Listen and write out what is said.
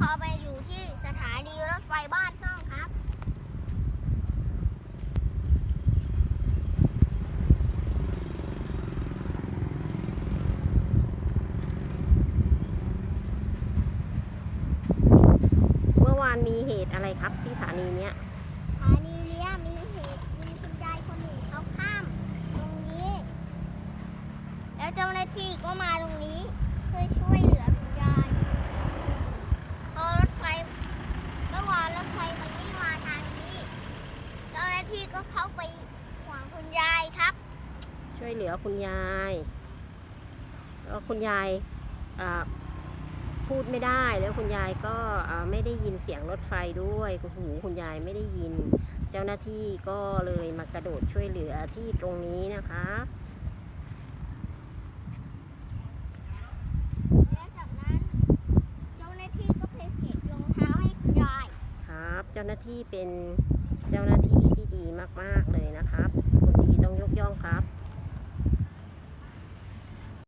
พอไปอยู่ที่สถานีรถไฟบ้านซ่องครับ เมื่อวานมีเหตุอะไรครับที่สถานีเนี้ย สถานีเนี้ยมีเหตุมีคุณยายคนหนึ่งเขาข้ามตรงนี้ แล้วเจ้าหน้าที่ก็มาตรงนี้ เพื่อช่วยเหลือคุณยายพอรถไฟเมื่อวานรถไฟมันวิ่งมาทางนี้ เจ้าหน้าที่ ก็เข้าไปห่วงคุณยายครับ ช่วยเหลือคุณยายแล้วคุณยายอ่าพูดไม่ได้แล้วคุณยายก็อ่าไม่ได้ยินเสียงรถไฟด้วยหูคุณยายไม่ได้ยิน เจ้าหน้าที่ก็เลยมากระโดดช่วยเหลือที่ตรงนี้นะคะแล้วจากนั้นเจ้าหน้าที่ก็ไปเก็บรองเท้าให้คุณยายครับเจ้าหน้าที่เป็นเจ้าหน้าที่ที่ดี มากๆเลยนะครั